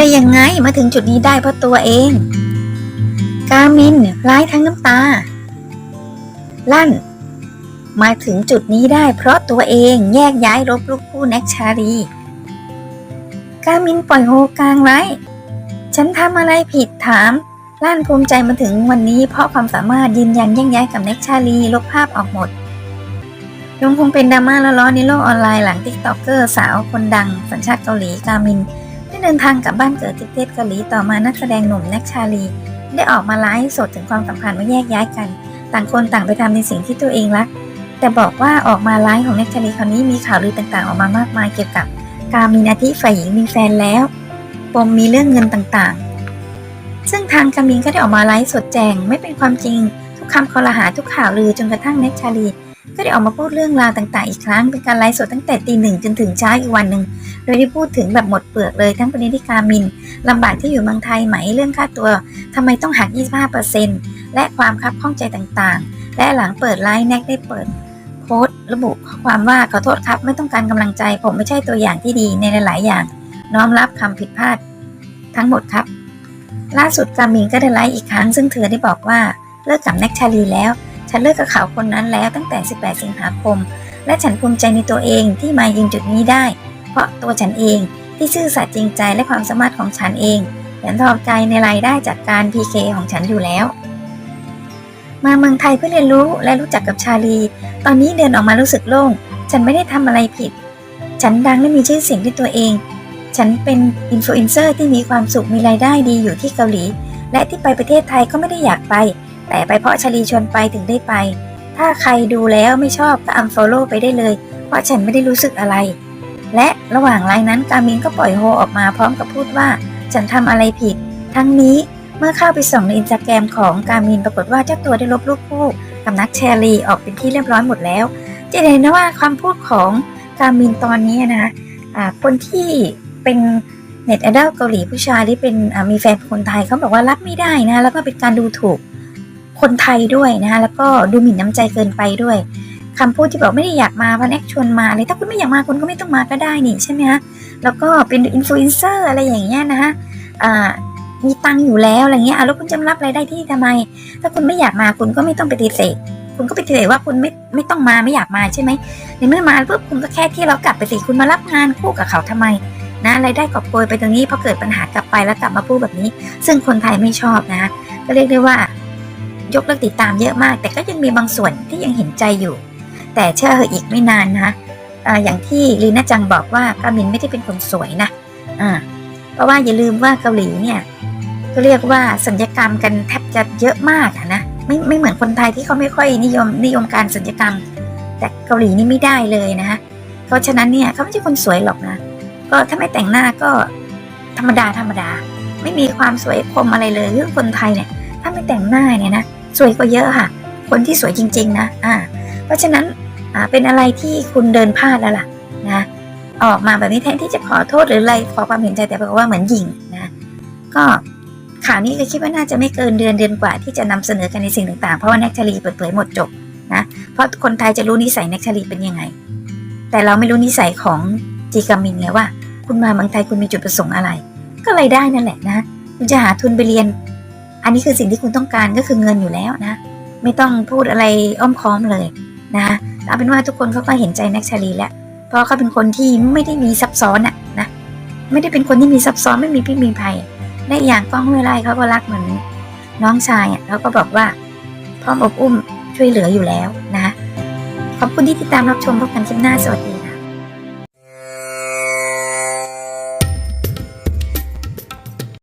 ได้ยังไงมาถึงจุดนี้ได้เพราะตัวเอง กามินร้ายทั้งน้ำตา ลั่น มาถึงจุดนี้ได้เพราะตัวเองแยกย้ายลบลูกคู่แน็กชาลีกามินปล่อยโฮกลางไว้ ฉันทำอะไรผิดถาม ลั่นภูมิใจมาถึงวันนี้เพราะความสามารถยืนยันแยกย้ายกับแน็กชาลีลบภาพออกหมดยังคงเป็นดราม่าล้วร้อในโลกออนไลน์หลังติ๊กต็อกเกอร์สาวคนดังสัญชาติเกาหลีกามิน ได้เดินทางกลับบ้านเกิดที่ประเทศเกาหลีต่อมานักแสดงหนุ่มแน็กชาลี ได้ออกมาไลฟ์สดถึงความสัมพันธ์ว่าแยกย้ายกัน ต่างคนต่างไปทำในสิ่งที่ตัวเองรัก แต่บอกว่าออกมาไลฟ์ของแน็กชาลีคราวนี้มีข่าวลือต่างๆออกมามากมายเกี่ยวกับ การมีนาที่ฝ่ายหญิงมีแฟนแล้วปมมีเรื่องเงินต่างๆ ซึ่งทางกามินก็ได้ออกมาไลฟ์สดแจงไม่เป็นความจริง ทุกคำคอรหาทุกข่าวลือจนกระทั่งแน็กชาลี ก็ได้ออกมาพูดเรื่องราวต่างๆอีกครั้ง เป็นการไลฟ์สดตั้งแต่ตีหนึ่งจนถึงเช้าอีกวันหนึ่ง โดยที่พูดถึงแบบหมดเปลือกเลยทั้งประเด็นที่กามินลำบากที่อยู่เมืองไทยไหมเรื่องค่าตัวทำไมต้องหัก 25%และความคับข้องใจต่างๆ และหลังเปิดไลฟ์แน็กได้เปิดโพสต์ระบุข้อความว่าขอโทษครับไม่ต้องการกำลังใจ ผมไม่ใช่ตัวอย่างที่ดีในหลายๆ อย่าง น้อมรับคำผิดพลาด ทั้งหมดครับ ล่าสุดกามินก็ได้ไลฟ์อีกครั้ง ซึ่งเธอได้บอกว่าเลิกกับแน็กชาลีแล้ว ฉันเลิกกับเขาคนนั้นแล้วตั้งแต่ 18 สิงหาคม และฉันภูมิใจในตัวเองที่มายืนจุดนี้ได้ เพราะตัวฉันเองที่ซื่อสัตย์จริงใจและความสามารถของฉันเอง ฉันทอใจในรายได้จากการ PK ของฉันอยู่แล้ว มาเมืองไทยเพื่อเรียนรู้และรู้จักกับชาลี ตอนนี้เดินออกมารู้สึกโล่ง ฉันไม่ได้ทำอะไรผิด ฉันดังและมีชื่อเสียงด้วยตัวเอง ฉันเป็นอินฟลูเอนเซอร์ที่มีความสุขมีรายได้ดีอยู่ที่เกาหลี และที่ไปประเทศไทยก็ไม่ได้อยากไป แต่ไปเพราะชาลีชวนไปถึงได้ไป ถ้าใครดูแล้วไม่ชอบก็อัม o l โล่ไปได้เลย เพราะฉันไม่ได้รู้สึกอะไร และระหว่างไลน์นั้นกามินก็ปล่อยโฮออกมาพร้อมกับพูดว่า ฉันทำอะไรผิด ทั้งนี้เมื่อเข้าไปส่องในอินสตาแกรมของกามินปรากฏว่าเจ้าตัวได้ลบรูปคู่กับนักแชรีออกเป็นที่เรียบร้อยหมดแล้ว จะเห็นนะว่าความพูดของกามินตอนนี้นะอ่าคนที่เป็นเน็ตไอดอลเกาหลีผู้ชายที่เป็นมีแฟนคนไทยเขาบอกว่ารับไม่ได้นะแล้วก็เป็นการดูถูก คนไทยด้วยนะแล้วก็ดูหมิ่นน้ำใจเกินไปด้วยคำพูดที่บอกไม่ได้อยากมาวันแอคชวนมาเลยถ้าคุณไม่อยากมาคุณก็ไม่ต้องมาก็ได้นี่ใช่ไหมฮะแล้วก็เป็นอินฟลูเอนเซอร์อะไรอย่างเงี้ยนะฮะมีตังอยู่แล้วอะไรเงี้ยแล้วคุณจะรับรายได้ที่ทำไม ถ้าคุณไม่อยากมาคุณก็ไม่ต้องปฏิเสธคุณก็ปฏิเสธว่าคุณไม่ไม่ต้องมาไม่อยากมาใช่ไหมในเมื่อมาปุ๊บคุณก็แค่ที่เรากลับไปสิคุณมารับงานคู่กับเขาทำไมนะรายได้กอบโกยไปตรงนี้พอเกิดปัญหากลับไปแล้วกลับมาพูดแบบนี้ ซึ่งคนไทยไม่ชอบนะ ก็เรียกได้ว่า ยกเลิกติดตามเยอะมาก แต่ก็ยังมีบางส่วนที่ยังเห็นใจอยู่ แต่เชื่อเหออีกไม่นานนะอ่าอย่างที่ลีน่าจังบอกว่ากามินไม่ได้เป็นคนสวยนะเพราะว่าอย่าลืมว่าเกาหลีเนี่ยก็เรียกว่าสัญญกรรมกันแทบจะเยอะมากนะไม่ไม่เหมือนคนไทยที่เขาไม่ค่อยนิยมนิยมการสัญญกรรม แต่เกาหลีนี่ไม่ได้เลยนะเพราะฉะนั้นเนี่ยเขาไม่ใช่คนสวยหรอกนะก็ถ้าไม่แต่งหน้าก็ธรรมดาธรรมดา ไม่มีความสวยคมอะไรเลยเรื่องคนไทยเนี่ย ถ้าไม่แต่งหน้าเนี่ยนะ สวยกว่าเยอะค่ะ คนที่สวยจริง ๆ นะอ่าเพราะฉะนั้นอ่าเป็นอะไรที่คุณเดินพลาดแล้วล่ะนะออกมาแบบนี้แทนที่จะขอโทษหรืออะไรขอความเห็นใจแต่บอกว่าเหมือนหญิงนะก็ข่าวนี้ก็คิดว่าน่าจะไม่เกินเดือนเดือนกว่าที่จะนำเสนอกันในสิ่งต่างๆ เพราะว่าแน็กชาลีเปิดเผยหมดจบนะเพราะคนไทยจะรู้นิสัยแน็กชาลีเป็นยังไง แต่เราไม่รู้นิสัยของจีกามินไงว่า คุณมาเมืองไทยคุณมีจุดประสงค์อะไร ก็รายได้นั่นแหละนะ คุณจะหาทุนไปเรียน อันนี้คือสิ่งที่คุณต้องการก็คือเงินอยู่แล้วนะ ไม่ต้องพูดอะไรอ้อมค้อมเลยนะเอาเป็นว่าทุกคนเขาก็เห็นใจแน็กชาลีแล้วเพราะเขาเป็นคนที่ไม่ได้มีซับซ้อนอะนะไม่ได้เป็นคนที่มีซับซ้อนไม่มีพี่มีภัยและอย่างก้องห้วยไร่เขาก็รักเหมือนน้องชายอะแล้วก็บอกว่าพร้อมอบอุ้มช่วยเหลืออยู่แล้วนะขอบคุณที่ติดตามรับชมพบกันคลิปหน้าสวัสดี